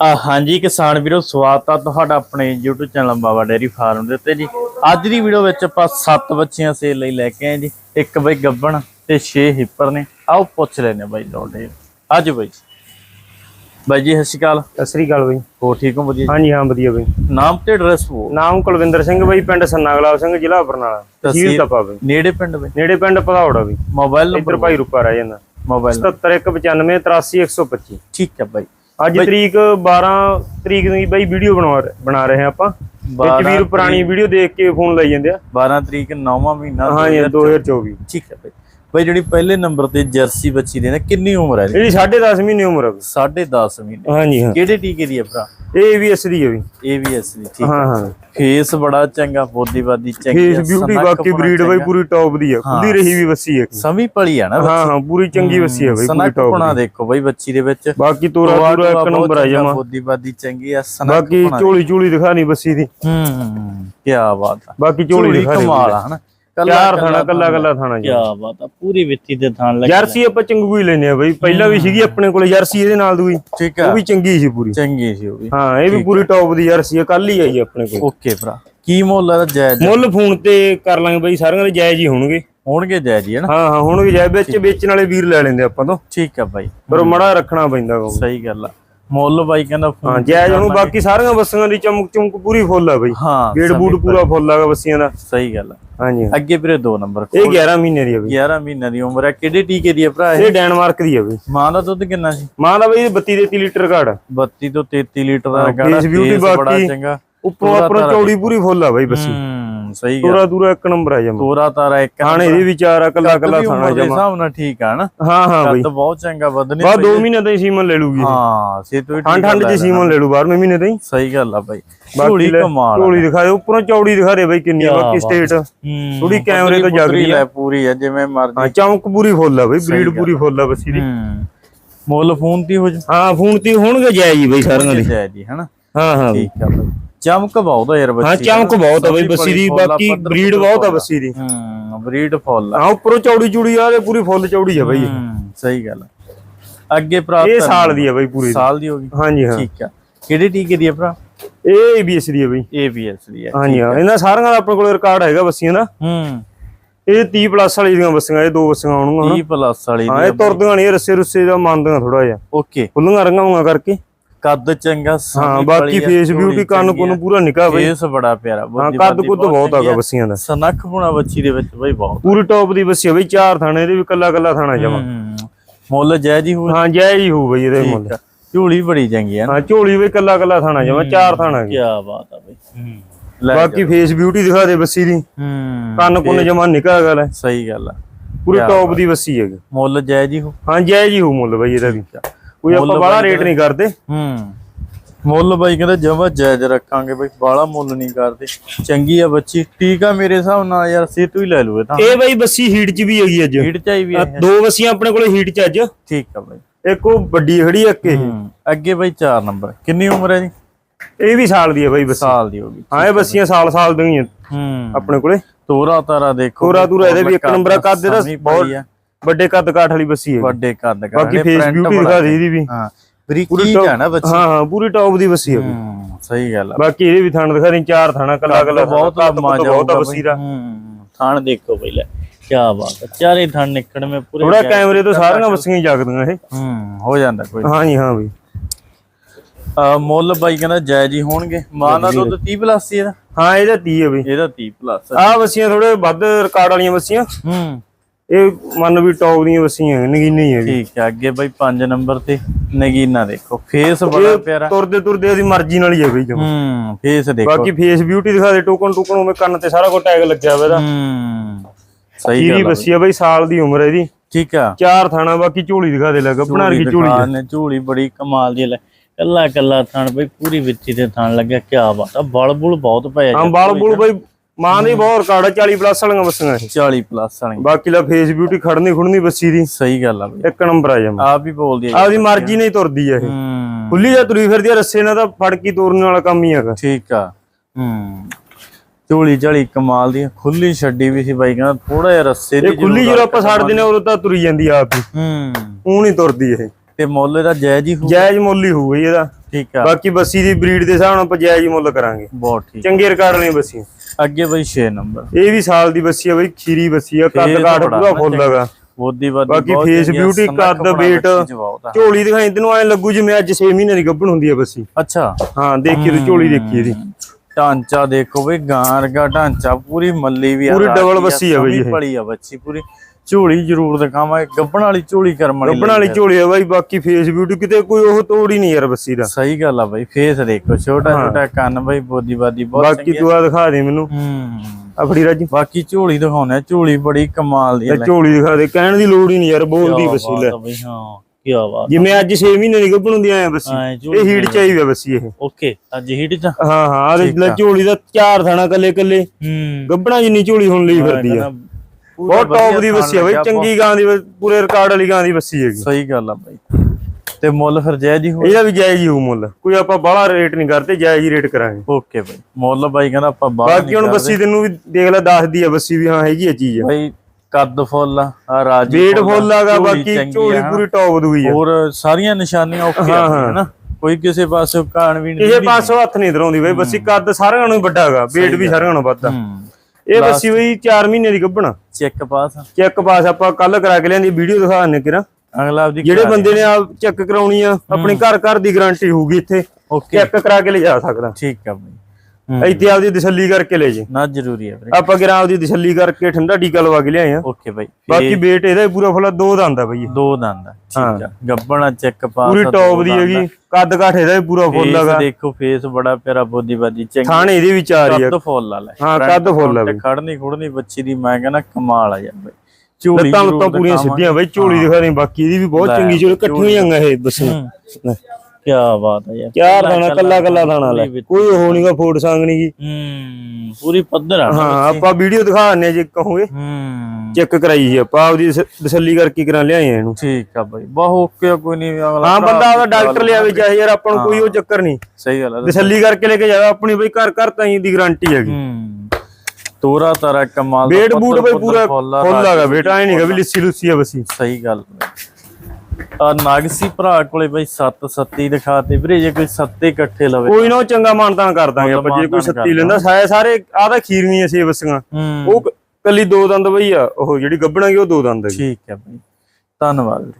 ਹਾਂਜੀ ਕਿਸਾਨ ਵੀਰੋ ਸਵਾਗਤ ਆ ਤੁਹਾਡਾ ਆਪਣੇ YouTube channel Baba dairy farm ਦੇ ਉੱਤੇ ਜੀ। ਅੱਜ ਦੀ ਵੀਡੀਓ ਵਿੱਚ ਆਪਾਂ ਸੱਤ ਬੱਚੀਆਂ ਸੇਲ ਲਈ ਲੈ ਕੇ ਆਏ ਜੀ। ਇੱਕ ਬਈ ਗੱਬਣ ਤੇ 6 ਹਿੱਪਰ ਨੇ। ਆਓ ਪੁੱਛ ਲੈਨੇ ਬਾਈ ਤੁਹਾਡੇ ਅੱਜ ਬਾਈ ਬਾਈ ਜੀ ਸਤਿ ਸ਼੍ਰੀ ਅਕਾਲ। ਸਤਿ ਸ੍ਰੀ ਅਕਾਲ ਬਈ। ਹੋ ਠੀਕ ਹੋ? ਵਧੀਆ ਹਾਂਜੀ ਹਾਂ ਵਧੀਆ ਬਈ? ਨਾਮ ਤੇ ਐਡਰੈਸ ਉਹ ਨਾਮ ਕੁਲਵਿੰਦਰ ਸਿੰਘ ਬਈ ਪਿੰਡ ਸੰਨਾ ਗੁਲਾਬ ਸਿੰਘ ਜ਼ਿਲ੍ਹਾ ਬਰਨਾਲਾ। ਤਹਿਸੀਲ ਤਪਾ ਬਈ। ਨੇੜੇ ਪਿੰਡ ਬਈ? ਨੇੜੇ ਪਿੰਡ ਪਧੌੜਾ ਬਈ। ਮੋਬਾਈਲ ਇੱਧਰ ਨੰਬਰ ਭਾਈ ਰੁਪਾ ਰਹਿ ਜਾਂਦਾ। ਮੋਬਾਈਲ 77195 83125 ਠੀਕ ਹੈ ਬਾਈ। ਅੱਜ ਤਰੀਕ 12 ਤਰੀਕ ਨੂੰ ਬਈ ਵੀਡੀਓ ਬਣਾ ਬਣਾ ਰਹੇ ਹਾਂ ਆਪਾਂ। ਵਿੱਚ ਵੀਰ ਪੁਰਾਣੀ ਵੀਡੀਓ ਦੇਖ ਕੇ ਫੋਨ ਲਾਈ ਜਾਂਦੇ ਆ। 12 ਤਰੀਕ 9ਵਾਂ ਮਹੀਨਾ ਹਾਂਜੀ 2024 ਠੀਕ ਹੈ ਬਾਈ। ਬਾਈ ਜਿਹੜੀ ਪਹਿਲੇ ਨੰਬਰ ਤੇ ਜਰਸੀ ਬੱਚੀ ਦੇ ਨੇ ਕਿੰਨੀ ਉਮਰ ਹੈ ਇਹਦੀ? 10.5 ਮਹੀਨੇ ਉਮਰ ਬਈ। 10.5 ਮਹੀਨੇ। ਹਾਂਜੀ ਹਾਂ। ਕਿਹੜੇ ਟੀਕੇ ਦੀ ਹੈ ਭਰਾ? ਇਹ ਵੀ ਐਸ ਦੀ ਹੈ ਬਈ। ਏਵੀਐਸ ਦੀ ਠੀਕ ਹਾਂ ਹਾਂ। ਫੇਸ ਬੜਾ ਚੰਗਾ ਬੋਦੀਵਾਦੀ ਚੰਗੀ ਫੇਸ ਬਿਊਟੀ ਬਾਕੀ ਬਰੀਡ ਬਈ। ਪੂਰੀ ਟੌਪ ਦੀ ਆ। ਖੁੱਲੀ ਰਹੀ ਵੀ ਵੱਸੀ ਹੈ ਸਮੀ ਪਲੀ ਆ ਨਾ ਹਾਂ ਹਾਂ ਪੂਰੀ ਚੰਗੀ ਵੱਸੀ ਹੈ ਬਈ ਪੂਰੀ ਟੌਪ ਪੁਣਾ ਦੇਖੋ ਬਈ ਬੱਚੀ ਦੇ ਵਿੱਚ। ਬਾਕੀ ਤੋਰਾ ਤੋਰਾ ਇੱਕ ਨੰਬਰ ਆ ਜਾਵਾ ਬੋਦੀਵਾਦੀ ਚੰਗੀ ਆ ਸਨੱਖ ਬਾਕੀ ਝੋਲੀ ਝੋਲੀ ਦਿਖਾਣੀ ਬੱਸੀ ਦੀ। ਹੂੰ ਕੀ ਬਾਤ ਆ। ਬਾਕੀ ਝੋਲੀ ਝੋਲੀ ਦਿਖਾ ਦੇ ਕਮਾਲ ਆ ਹਨਾ? ਚਾਰ ਥਾਣਾ ਕੱਲਾ ਕੱਲਾ ਥਾਣਾ ਕੀ ਬਾਤ ਆ ਪੂਰੀ ਵਿੱਤੀ ਤੇ ਥਾਣ ਲੱਗ ਜਰਸੀ ਆਪਾਂ ਚੰਗੂ ਹੀ ਲੈਨੇ ਆ ਬਈ। ਪਹਿਲਾਂ ਵੀ ਸੀਗੀ ਆਪਣੇ ਕੋਲੇ ਜਰਸੀ ਇਹਦੇ ਨਾਲ ਦੂਈ। ਠੀਕ ਉਹ ਆ ਵੀ ਚੰਗੀ ਸੀ ਪੂਰੀ। ਚੰਗੀ ਸੀ ਉਹ ਵੀ। ਹਾਂ ਇਹ ਵੀ ਪੂਰੀ ਟੌਪ ਦੀ ਜਰਸੀ ਆ ਕੱਲ ਹੀ ਆਈ ਆਪਣੇ ਕੋਲ। ਓਕੇ ਭਰਾ। ਕੀ ਮੁੱਲ ਆ ਜਾਇਜ਼? ਮੁੱਲ ਫੋਨ ਤੇ ਕਰ ਲਾਂਗੇ ਬਈ ਸਾਰਿਆਂ ਦੇ ਜਾਇਜ਼ ਹੀ ਹੋਣਗੇ। ਹੋਣਗੇ ਜਾਇਜ਼ ਹੀ ਹਾਂ ਹਾਂ ਹੋਣਗੇ ਜਾਇਜ਼। ਵਿੱਚ ਵੇਚਣ ਵਾਲੇ ਵੀਰ ਲੈ ਲੈਂਦੇ ਆਪਾਂ ਤੋਂ। ਠੀਕ ਆ ਬਾਈ। ਪਰ ਉਹ ਮੜਾ ਰੱਖਣਾ ਪੈਂਦਾ। ਸਹੀ ਗੱਲ ਆ। ਮੁੱਲ ਬਾਈ ਕਹਿੰਦਾ ਹਾਂ ਫੋਨ ਜਾਇਜ਼ ਹੁਣ ਬਾਕੀ ਸਾਰੀਆਂ ਬੱਸੀਆਂ ਦੀ ਚਮਕ ਚਮਕ ਪੂਰੀ ਫੁੱਲ ਆ ਬਈ। ਹਾਂ ਗੇੜ ਬੂਟ ਪੂਰਾ ਫੁੱਲ ਆਗਾ ਬੱਸੀਆਂ ਦਾ। ਸਹੀ ਗੱਲ ਆ। ਹਾਂਜੀ। ਹਾਂ। ਅੱਗੇ ਵੀਰੇ ਦੋ ਨੰਬਰ ਇਹ 11 ਮਹੀਨੇ ਦੀ ਆ ਬਈ। 11 ਮਹੀਨਿਆਂ ਦੀ ਉਮਰ ਹੈ ਕਿਹੜੇ ਟੀਕੇ ਦੀ ਹੈ ਭਰਾ ਇਹ? ਡੈਨਮਾਰਕ ਦੀ ਆ ਬਈ। ਮਾਂ ਦਾ ਦੁੱਧ ਕਿੰਨਾ ਸੀ? ਮਾਂ ਦਾ ਬਈ 32 33 ਲੀਟਰ ਘਾੜ 32 ਤੋਂ 33 ਲੀਟਰ ਦਾ face ਬੜਾ ਚੰਗਾ। ਉੱਪਰੋਂ ਆਪਣਾ ਚੌੜੀ ਪੂਰੀ ਫੁੱਲ ਆ ਬਈ ਬੱਸੀ। ਹੂੰ। ਸਹੀ ਗੱਲ। ਤੋਰਾ ਦੂਰਾ ਇੱਕ ਨੰਬਰ ਆ ਜਮਾ। ਤੋਰਾ ਤਾਰਾ ਇੱਕ ਖਾਣੇ ਇਹਦੀ ਵਿਚਾਰ ਆ ਕੱਲਾ ਕੱਲਾ ਜਮਾ। ਹਿਸਾਬ ਨਾਲ ਠੀਕ ਆ ਨਾ। ਹਾਂ ਹਾਂ ਬਈ। ਕੱਦ ਬਹੁਤ ਚੰਗਾ ਵਧਨੇ ਬਾਅਦ 2 ਮਹੀਨੇ ਤਾਂ ਹੀ ਸੀਮਨ ਲੈ ਲੂਗੀ। ਹਾਂ ਸੇ ਤੋਂ ਠੰਡ ਠੰਡ ਚ ਸੀਮਨ ਲੈ ਲੂ 12ਵੇਂ ਮਹੀਨੇ ਤਾਂ ਹੀ ਸਹੀ ਗੱਲ ਆ ਬਾਈ। ਝੋਲੀ ਕਮਾਲ। ਝੋਲੀ ਦਿਖਾ ਦੇ ਉੱਪਰੋਂ ਚੌੜੀ ਦਿਖਾ ਦੇ ਬਈ ਕਿੰਨੀ ਬਾਕੀ। ਸਟੇਟ ਹੂੰ ਥੋੜੀ ਕੈਮਰੇ ਤੋਂ ਜਗਦੀ ਲੈ ਪੂਰੀ ਆ ਜਿਵੇਂ ਮਰਜ਼ੀ। ਹਾਂ ਚਮਕ ਪੂਰੀ ਫੁੱਲ ਆ ਬਈ ਬਰੀਡ ਪੂਰੀ ਫੁੱਲ ਆ ਬੱਸੀ ਦੀ ਹੂੰ। ਮੁੱਲ ਫੋਨ ਤੇ ਹੋ ਜਾ। ਹਾਂ ਫੋਨ ਤੇ ਹੋਣਗੇ ਜਾਇਜ਼ ਬਈ ਸਾਰਿਆਂ ਦੇ ਜੈ ਜੀ ਹਨਾ? ਹਾਂ ਹਾਂ। ਠੀਕ ਆ ਬਾਈ। ਚਮਕ ਬਹੁਤ ਆ ਯਾਰ ਬੱਚੀ ਹਾਂ ਚਮਕ। ਬਹੁਤ ਆ ਬਈ ਬੱਸੀ ਦੀ ਬਾਕੀ ਬਰੀਡ ਬਹੁਤ ਆ ਬੱਸੀ ਦੀ। ਹੂੰ ਬਰੀਡ ਫੁੱਲ ਆ। ਹਾਂ ਉੱਪਰੋਂ ਚੌੜੀ ਚੂੜੀ ਆ ਤੇ ਪੂਰੀ ਫੁੱਲ ਚੌੜੀ ਆ ਬਈ। ਸਹੀ ਗੱਲ। ਅੱਗੇ ਭਰਾ ਇਹ ਸਾਲ ਦੀ ਆ ਬਈ ਪੂਰੀ। ਸਾਲ ਦੀ ਹੋ ਗਈ? ਹਾਂਜੀ ਹਾਂ। ਠੀਕ ਆ। ਕਿਹੜੇ ਟੀਕੇ ਦੀ ਆ ਭਰਾ? ਇਹ ਏਬੀਐਸ ਦੀ ਆ ਬਈ। ABS ਦੀ ਆ ਹਾਂਜੀ ਹਾਂ। ਇਹਨਾਂ ਸਾਰਿਆਂ ਦਾ ਆਪਣੇ ਕੋਲ ਰਿਕਾਰਡ ਹੈਗਾ ਬੱਸੀਆਂ ਦਾ। ਹੂੰ। ਇਹ 30 ਪਲੱਸ ਵਾਲੀ ਦੀਆਂ ਬੱਸੀਆਂ ਇਹ ਦੋ ਬੱਸੀਆਂ ਆਉਣਗੀਆਂ 30 ਪਲੱਸ ਵਾਲੀ ਹਾਂ ਇਹ ਤੁਰਦੀਆਂ ਨਹੀਂ ਰੱਸੇ ਰੁੱਸੇ ਦਾ ਮੰਨਦੀਆਂ ਥੋੜਾ ਜਿਹਾ। ਓਕੇ। ਖੁੱਲੀਆਂ ਰੰਗਾਂ ਕਰਕੇ। ਕੱਦ ਚੰਗਾ ਹਾਂ ਬਾਕੀ ਫੇਸ ਬਿਊਟੀ ਕੰਨ ਕੁੰਨ। ਪੂਰਾ ਨਿਕਾ ਬਈ। ਫੇਸ ਬੜਾ ਪਿਆਰਾ ਹਾਂ ਕੱਦ ਕੁੱਦ ਬਹੁਤ ਚੰਗੀ ਹੈਗਾ ਆ। ਬੱਸੀਆਂ ਦਾ। ਸਨੱਖ ਪੁਣਾ ਬੱਚੀ ਦੇ ਵਿੱਚ ਬਈ ਬਹੁਤ। ਪੂਰੀ ਟੌਪ ਦੀ ਬੱਸੀ ਬਈ ਚਾਰ ਥਾਣੇ ਇਹਦੇ ਵੀ ਕੱਲਾ ਕੱਲਾ ਥਾਣਾ ਜਮਾ। ਹੂੰ ਮੁੱਲ ਜੈ ਜੀ ਹੋ ਹਾਂ ਜੈ ਜੀ ਹੋਊ ਬਈ ਇਹਦੇ ਮੁੱਲ। ਝੋਲੀ ਬੜੀ ਚੰਗੀ ਆ ਨਾ। ਹਾਂ ਝੋਲੀ ਵੀ ਕੱਲਾ ਕੱਲਾ ਥਾਣਾ ਜਮਾ ਚਾਰ ਥਾਣਾ ਕੀ ਬਾਤ ਆ ਬਈ। ਬਾਕੀ ਫੇਸ ਬਿਊਟੀ ਦਿਖਾ ਦੇ ਬੱਸੀ ਦੀ। ਹੂੰ ਕੰਨ ਕੁੰਨ ਜਮਾ ਨਿਕਾ ਗੱਲ ਹੈ ਸਹੀ ਗੱਲ ਆ। ਪੂਰੀ ਟੌਪ ਦੀ ਬੱਸੀ ਹੈਗੀ। ਮੁੱਲ ਜੈ ਜੀ ਹੋ ਹਾਂ ਜੈ ਜੀ ਹੋਊ ਮੁੱਲ ਬਈ ਇਹਦਾ ਵੀ। ਕੋਈ ਆਪਾਂ ਬਾਹਲਾ ਰੇਟ ਨਹੀਂ ਕਰਦੇ। ਹੂੰ। ਮੁੱਲ ਬਾਈ ਕਹਿੰਦਾ ਜਮਾ ਜਾਇਜ਼ ਰੱਖਾਂਗੇ ਬਈ ਬਾਲਾ ਮੁੱਲ ਨਹੀਂ ਕਰਦੇ। ਚੰਗੀ ਆ ਬੱਚੀ ਠੀਕ ਆ ਮੇਰੇ ਹਿਸਾਬ ਨਾਲ ਯਾਰ ਸੇ ਤੂੰ ਹੀ ਲੈ ਲੂਏ ਤਾਂ। ਇਹ ਬਈ ਬੱਸੀ ਹੀਟ 'ਚ ਵੀ ਹੈਗੀ ਅੱਜ। ਹੀਟ ਚਾਈ ਵੀ ਆਹ ਹੈ ਦੋ ਬੱਸੀਆਂ ਆਪਣੇ ਕੋਲੇ ਹੀਟ 'ਚ ਅੱਜ। ਠੀਕ ਆ ਬਾਈ। ਇੱਕ ਉਹ ਵੱਡੀ ਖੜੀ ਹੂੰ। ਅੱਗੇ ਬਾਈ 4 ਨੰਬਰ। ਕਿੰਨੀ ਉਮਰ ਹੈ ਜੀ? ਇਹ ਵੀ ਸਾਲ ਦੀ ਹੈ ਬਈ ਬੱਸੀ। ਸਾਲ ਦੀ ਹੋਗੀ ਹਾਂ ਇਹ ਬੱਸੀਆਂ ਸਾਲ ਸਾਲ ਦੀਆਂ ਹੀ ਆਪਣੇ ਕੋਲੇ। ਤੋਰਾ ਤਾਰਾ ਦੇਖੋ ਤੋਰਾ ਤੂਰਾ ਇਹਦੇ ਵੀ ਇੱਕ ਨੰਬਰ ਕੱਦ ਇਹਦਾ ਬਹੁਤ ਵੱਡੇ ਕੱਦ ਕਾਠ ਵਾਲੀ ਬੱਸੀ ਹੈ ਵੱਡੇ ਕੱਦ ਕਰ ਬਾਕੀ ਫੇਸ ਬਿਊਟੀ ਦਿਖਾ ਦੇ ਇਹਦੀ ਵੀ। ਹਾਂ ਬਰੀਕੀ ਜਾਣਾ ਬੱਚੀ ਹਾਂ ਹਾਂ ਪੂਰੀ ਟੌਪ ਦੀ ਬੱਸੀ ਹੈ ਹੂੰ ਸਹੀ ਗੱਲ ਆ। ਬਾਕੀ ਇਹਦੇ ਵੀ ਥਣ ਦਿਖਾ ਦੇ ਚਾਰ ਥਾਣਾ ਕੱਲਾ ਕੱਲਾ ਬਹੁਤ ਲੰਮਾ ਜਾਊਗਾ ਆ ਬੱਸੀ ਦਾ। ਹੂੰ ਥਾਣ ਦੇਖੋ ਪਹਿਲੇ ਕੀ ਬਾਤ ਹੈ ਚਾਰੇ ਥਾਣ ਨਿਕਣ ਮੇ ਪੂਰੇ ਥੋੜਾ ਕੈਮਰੇ ਤੋਂ ਸਾਰੀਆਂ ਬੱਸੀਆਂ ਹੀ ਜਾਗਦੀਆਂ ਇਹ। ਹੂੰ ਹੋ ਜਾਂਦਾ ਕੋਈ। ਹਾਂ ਜੀ ਹਾਂ ਬਈ। ਆ ਮੁੱਲ ਬਾਈ ਕਹਿੰਦਾ ਜਾਇਜ਼ ਹੀ ਹੋਣਗੇ। ਮਾਂ ਦਾ ਦੁੱਧ 30 ਪਲੱਸ ਸੀ ਇਹਦਾ? ਹਾਂ ਇਹਦਾ 30 ਹੈ ਬਈ। ਇਹਦਾ 30 ਪਲੱਸ ਆਹ ਬੱਸੀਆਂ ਥੋੜੇ ਵੱਧ ਰਿਕਾਰਡ ਵਾਲੀਆਂ ਬੱਸੀਆਂ। ਹੂੰ। ਇਹ ਮੰਨ ਵੀ ਟੌਪ ਦੀਆਂ ਬੱਸੀਆਂ ਨਗੀਨੇ ਹੀ ਹੈ ਜੀ। ਠੀਕ ਹੈ ਅੱਗੇ ਬਾਈ 5 ਨੰਬਰ ਤੇ ਨਗੀਨਾ ਦੇਖੋ ਫੇਸ ਬੜਾ ਪਿਆਰਾ। ਤੁਰਦੇ ਤੁਰਦੇ ਉਹਦੀ ਮਰਜ਼ੀ ਨਾਲ ਹੀ ਹੈ ਬਈ ਜਮਾਂ। ਹੂੰ ਫੇਸ ਦੇਖੋ। ਬਾਕੀ ਫੇਸ ਬਿਊਟੀ ਦਿਖਾ ਦੇ ਟੋਕਨ ਟੋਕਨ ਉਵੇਂ ਕੰਨ ਤੇ ਸਾਰਾ ਕੁਝ ਟੈਗ ਲੱਗਿਆ ਹੋਇਆ ਇਹਦਾ। ਹੂੰ ਸਹੀ ਗੱਲ ਆ ਬੱਸੀ ਆ ਬਈ ਸਾਲ ਦੀ ਉਮਰ ਹੈ ਇਹਦੀ। ਠੀਕ ਆ। ਚਾਰ ਥਾਣਾ ਬਾਕੀ ਝੋਲੀ ਦਿਖਾ ਦੇ ਲੱਗਾ ਬਣਾ ਰਹੀ ਝੋਲੀ ਨੇ ਝੋਲੀ ਬੜੀ ਕਮਾਲ ਦੀ ਲੈ ਕੱਲਾ ਕੱਲਾ ਥਣ ਬਈ ਪੂਰੀ ਵਿੱਚੀ ਤੇ ਥਣ ਲੱਗਿਆ ਕੀ ਬਾਤ ਆ ਬਲ ਬੁਲ ਬਹੁਤ ਪਿਆ ਹਾਂ ਬਾਲ ਬੁਲ ਬਈ ਮਾਂ ਦੀ ਬਹੁਤ ਰਿਕਾਰਡ ਆ 40 ਪਲੱਸ ਵਾਲੀਆਂ ਬੱਸੀਆਂ ਇਹ। 40 ਪਲੱਸ ਵਾਲੀ ਬਾਕੀ ਲਾ ਫੇਸ ਬਿਊਟੀ ਖੜਨੀ ਖੁੜਨੀ ਬੱਸੀ ਦੀ। ਸਹੀ ਗੱਲ ਆ ਬਈ। ਇੱਕ ਨੰਬਰ ਆ ਜਮਾ। ਆਪ ਹੀ ਬੋਲਦੀ ਆ ਆਪਦੀ ਮਰਜ਼ੀ ਨਹੀਂ ਤੁਰਦੀ ਆ ਇਹ। ਖੁੱਲੀ ਜਾਂ ਤੁਰੀ ਫਿਰਦੀ ਆ ਰੱਸੇ ਨਾਲ ਤਾਂ ਫੜ ਕੇ ਤੋਰਨ ਵਾਲਾ ਕੰਮ ਹੀ ਹੈਗਾ। ਠੀਕ ਆ। ਹੂੰ। ਝੋਲੀ ਝਾਲੀ ਕਮਾਲ ਦੀ ਖੁੱਲੀ ਛੱਡੀ ਵੀ ਸੀ ਬਾਈ ਕਹਿੰਦਾ ਥੋੜਾ ਜਿਹਾ ਰੱਸੇ ਦੀ ਇਹ ਖੁੱਲੀ ਜਦੋਂ ਆਪਾਂ ਛੱਡਦੇ ਨੇ ਉਦੋਂ ਤਾਂ ਤੁਰੀ ਜਾਂਦੀ ਆ ਆਪ ਹੀ। ਹੂੰ। ਉਹ ਨਹੀਂ ਤੁਰਦੀ ਇਹ। ਤੇ ਮੁੱਲ ਇਹਦਾ ਜਾਇਜ਼ ਹੀ ਹੋਊ ਜਾਇਜ਼ ਮੁੱਲ ਹੀ ਹੋਊਗਾ ਇਹਦਾ। ਠੀਕ ਆ। ਬਾਕੀ ਬੱਸੀ ਦੀ ਬਰੀਡ ਦੇ ਹਿਸਾਬ ਨਾਲ ਆਪਾਂ ਜਾਇਜ਼ ਮੁੱਲ ਕਰਾਂਗੇ। ਬਹੁਤ ਠੀਕ। ਚੰਗੇ ਰਿਕਾਰਡ ਵਾਲੀਆਂ ਬੱਸੀਆਂ। ਅੱਗੇ ਬਈ 6 ਨੰਬਰ। ਇਹ ਵੀ ਸਾਲ ਦੀ ਬੱਸੀ ਆ ਬਈ ਖੀਰੀ ਬੱਸੀ ਆ ਕੱਦ ਕਾਠ ਪੂਰਾ ਫੁੱਲ ਹੈਗਾ। ਬੋਦੀ ਬਾਦੀ ਬਾਕੀ ਫੇਸ ਬਿਊਟੀ, ਕੱਦ, weight। ਝੋਲੀ ਦਿਖਾਈ ਤੈਨੂੰ ਐ ਲੱਗੂ ਜਿਵੇਂ ਅੱਜ 6 ਮਹੀਨੇ ਦੀ ਗੱਭਣ ਹੁੰਦੀ ਆ ਬੱਸੀ। ਅੱਛਾ। ਹਾਂ ਦੇਖੀ ਤੂੰ ਝੋਲੀ ਦੇਖੀ ਇਹਦੀ। ਢਾਂਚਾ ਦੇਖੋ ਬਈ ਗਾਰਗਾ ਢਾਂਚਾ ਪੂਰੀ ਮੱਲੀ ਵੀ ਆ ਪੂਰੀ double ਬੱਸੀ ਆ ਬਈ ਇਹ। ਭਲੀ ਆ ਬੱਚੀ ਪੂਰੀ। ਝੋਲੀ ਜ਼ਰੂਰ ਦਿਖਾਵਾਂ ਗੱਬਣ ਵਾਲੀ ਝੋਲੀ ਕਰਮ ਵਾਲੀ ਗੱਭਣ ਵਾਲੀ ਝੋਲੀ ਆ ਬਾਈ ਬਾਕੀ ਫੇਸ ਬਿਊਟੀ ਕਿਤੇ ਕੋਈ ਉਹ ਤੋੜ ਹੀ ਨਹੀਂ ਯਾਰ ਬੱਸੀ ਦਾ। ਸਹੀ ਗੱਲ ਆ ਬਈ ਫੇਸ ਦੇਖੋ ਛੋਟਾ ਛੋਟਾ ਕੰਨ ਬਈ ਬੋਦੀ ਬਾਦੀ ਬਹੁਤ ਬਾਕੀ ਤੂੰ ਆ ਦਿਖਾ ਦੇ ਮੈਨੂੰ। ਹੂੰ। ਆ ਫੜੀ ਰਾਜੀ। ਬਾਕੀ ਝੋਲੀ ਦਿਖਾਉਣਾ ਝੋਲੀ ਬੜੀ ਕਮਾਲ ਦੀ ਤੇ ਝੋਲੀ ਦਿਖਾ ਦੇ ਕਹਿਣ ਦੀ ਲੋੜ ਹੀ ਨਹੀਂ ਯਾਰ ਬੋਲਦੀ ਬੱਸੀ ਲੈ। ਹਾਂ ਕੀ ਬਾਤ ਜਿਵੇਂ ਅੱਜ 6 ਮਹੀਨੇ ਦੀ ਗੱਭਣ ਹੁੰਦੀ ਐ ਬੱਸੀ। ਇਹ ਹੀਟ ਚਾਹੀਦੀ ਬੱਸੀ ਇਹ। ਓਕੇ ਅੱਜ ਹੀਟ ਚ? ਹਾਂ ਹਾਂ ਆ। ਝੋਲੀ ਦਾ ਚਾਰ ਥਾਣਾ ਕੱਲੇ ਕੱਲੇ ਹੂੰ। ਗੱਭਣਾ ਜਿੰਨੀ ਝੋਲੀ ਹੁਣ ਲਈ ਫਿਰਦੀ ਆ। ਬਹੁਤ ਟੌਪ ਦੀ ਬੱਸੀ ਆ ਬਈ ਚੰਗੀ ਗਾਂ ਦੀ ਪੂਰੇ ਰਿਕਾਰਡ ਵਾਲੀ ਗਾਂ ਦੀ ਬੱਸੀ ਹੈਗੀ। ਸਹੀ ਗੱਲ ਆ ਬਾਈ। ਤੇ ਮੁੱਲ ਫਿਰ ਜਾਇਜ਼ ਹੀ ਹੋ ਇਹਦਾ ਵੀ ਜਾਇਜ਼ ਹੀ ਹੋਊ ਮੁੱਲ। ਕੋਈ ਆਪਾਂ ਬਾਹਲਾ ਰੇਟ ਨਹੀਂ ਕਰਦੇ ਜਾਇਜ਼ ਹੀ ਰੇਟ ਕਰਾਂਗੇ। ਓਕੇ ਬਾਈ। ਮੁੱਲ ਬਾਈ ਕਹਿੰਦਾ ਆਪਾਂ ਬਾਹਰ ਬਾਕੀ ਹੁਣ ਬੱਸੀ ਤੈਨੂੰ ਵੀ ਦੇਖ ਲੈ ਦੱਸਦੀ ਆ ਬੱਸੀ ਵੀ ਹਾਂ ਹੈਗੀ ਆ ਚੀਜ਼। ਬਾਈ ਕੱਦ ਫੁੱਲ ਆ ਰਾਜੀ ਵੇਟ ਫੁੱਲ ਆਗਾ ਬਾਕੀ ਝੋਲੀ ਪੂਰੀ ਟੌਪ ਦੂਈ ਆ। ਹੋਰ ਸਾਰੀਆਂ ਨਿਸ਼ਾਨੀਆਂ ਓਕੇ ਆ ਹਾਂ, ਹਨਾ? ਕੋਈ ਕਿਸੇ ਪਾਸੇ ਕਾਣ ਵੀ ਨਹੀਂ ਇਹ ਪਾਸੋਂ ਹੱਥ ਨਹੀਂ ਧਰਾਉਂਦੀ ਬਈ ਬੱਸੀ ਕੱਦ ਸਾਰਿਆਂ ਹੀ ਵੱਡਾ ਹੈਗਾ ਵੇਟ ਵੀ ਸਾਰਿਆਂ ਨਾਲੋਂ ਵੱਧਾ। ਇਹ ਬੱਸੀ ਬਈ 4 ਮਹੀਨੇ ਦੀ ਗੱਭਣਾ ਚੈੱਕ ਪਾਸ ਚੈੱਕ ਪਾਸ ਆਪਾਂ ਕੱਲ ਕਰਾ ਕੇ ਲਿਆਂਦੀ ਵੀਡੀਓ ਦਿਖਾ ਦਿੰਨੇ ਕਿਰਾ ਅਗਲਾ ਆਪਦੀ ਜਿਹੜੇ ਬੰਦੇ ਨੇ ਆ ਚੈੱਕ ਕਰਾਉਣੀ ਆ ਆਪਣੇ ਘਰ ਘਰ ਦੀ ਗਾਰੰਟੀ ਹੋਊਗੀ ਇੱਥੇ। ਚੈੱਕ ਕਰਾ ਕੇ ਲਿਜਾ ਸਕਦਾ। ਠੀਕ ਆ ਬਾਈ। ਇੱਥੇ ਆਪਦੀ ਤਸੱਲੀ ਕਰਕੇ ਲੈ ਜੇ। ਨਾ ਜ਼ਰੂਰੀ ਹੈ ਵੀਰੇ। ਆਪਾਂ ਗਰਾਂ ਆਪਦੀ ਤਸੱਲੀ ਕਰਕੇ ਠੰਡਾ ਟੀਕਾ ਲਵਾ ਕੇ ਲਿਆਏ ਆ। ਓਕੇ ਬਾਈ। ਬਾਕੀ ਵੇਟ ਇਹਦਾ ਪੂਰਾ ਫੁੱਲਾ ਦੋ ਦੰਦ ਆ ਬਈ। ਦੋ ਦੰਦ ਆ, ਠੀਕ ਆ। ਗੱਬਣਾ ਚੈੱਕ ਪਾਸ ਪੂਰੀ ਆ, ਟੌਪ ਦੋ ਆ। ਹੈਗੀ ਕੱਦ ਕਾਠ ਇਹਦਾ ਵੀ ਪੂਰਾ ਫੁੱਲ ਹੈਗਾ। ਦੇਖੋ ਫੇਸ ਬੜਾ ਪਿਆਰਾ ਬੋਦੀ ਬਾਦੀ ਚੰਗੀ। ਥਾਣੇ ਇਹਦੇ ਵੀ ਚਾਰ ਹੀ ਆ। ਕੱਦ ਫੁੱਲ ਆ ਲੈ। ਹਾਂ, ਕੱਦ ਫੁੱਲ ਆ ਤੇ। ਖੜਨੀ ਖੁੜਨੀ ਬੱਚੀ ਦੀ ਮੈਂ ਕਹਿੰਦਾ ਕਮਾਲ ਆ ਯਾਰ ਬਾਈ। ਝੋਲੀ ਲੁੱਤਾਂ ਪੂਰੀਆਂ। ਸਿੱਧੀਆਂ ਬਈ ਝੋਲੀ ਦਿਖਾ ਰਹੀ ਬਾਕੀ ਇਹਦੀ ਵੀ ਬਹੁਤ ਚੰਗੀ ਝੋਲੀ ਇਕੱਠੀਆਂ ਜਾਂਗਾ ਇਹ ਬੱਸੀਆਂ ਕੀ ਬਾਤ ਹੈ ਯਾਰ। ਚਾਰ ਦਾਣਾ ਕੱਲਾ ਕੱਲਾ ਦਾਣਾ ਲੈ। ਕੋਈ ਉਹ ਨਹੀਂਗਾ ਫੋੜ ਸੰਗ ਨਹੀਂਗੀ ਹੂੰ ਪੂਰੀ ਪੱਧਰ ਆ ਹਾਂ ਆਪਾਂ ਵੀਡੀਓ ਦਿਖਾ ਦਿੰਨੇ ਜੇ ਕਹੋਗੇ। ਹੂੰ। ਚੈੱਕ ਕਰਾਈ ਜੀ ਆਪਾਂ ਆਪਦੀ ਤਸੱਲੀ ਕਰਕੇ ਕਰਾ ਲਿਆਏ ਆ ਇਹਨੂੰ। ਠੀਕ ਆ ਬਾਈ ਬਹੁਤ ਓਕੇ ਕੋਈ ਨਹੀਂ ਅਗਲਾ ਹਾਂ ਬੰਦਾ ਉਹਦਾ ਦੀ ਡਾਕਟਰ ਗੱਲ ਲਿਆਵੇ ਚਾਹੇ ਯਾਰ ਆਪਾਂ ਨੂੰ ਕੋਈ ਉਹ ਚੱਕਰ ਨਹੀਂ ਸਹੀ ਗੱਲ ਆ ਤਸੱਲੀ ਕਰਕੇ ਲੈ ਕੇ ਜਾਵੇ ਆਪਣੀ ਬਈ ਘਰ ਘਰ ਤਾਂ ਦੀ ਗਾਰੰਟੀ ਹੈਗੀ। ਹੂੰ। ਤੋਰਾ ਤਾਰਾ ਕਮਾਲ ਦਾ ਪੱਧਰ ਬੂਟ ਬਈ ਪੂਰਾ ਫੁੱਲ ਹੈਗਾ ਬੇਟਾ ਐ ਨਹੀਂਗਾ ਵੀ ਲਿੱਸੀ ਲੁੱਸੀ ਆ ਬਸੀ। ਸਹੀ ਗੱਲ ਆ ਨਾਗਸੀ ਭਰਾ ਕੋਲੇ ਬਈ ਸੱਤ ਸੱਤੀ ਦਿਖਾਤੇ ਵੀਰੇ ਜੇ ਕੋਈ ਸੱਤੇ ਇਕੱਠੇ ਲਵੇ ਕੋਈ ਨਾ ਚੰਗਾ ਮਾਨਤਾਨ ਕਰ ਦਾਂਗੇ ਆਪਾਂ ਜੇ ਕੋਈ ਸੱਤੀ ਲੈਂਦਾ ਸਾਰੇ ਸਾਰੇ ਆਹ ਤਾਂ ਖੀਰਵੀਆਂ ਸੀ ਬਸੀਆਂ। ਹੂੰ। ਉਹ ਕੱਲੀ ਦੋ ਦੰਦ ਬਈ ਆ ਉਹ ਜਿਹੜੀ ਗੱਬਣਾਂਗੇ ਉਹ ਦੋ ਦੰਦ ਠੀਕ ਹੈ ਬਈ ਧੰਨਵਾਦ।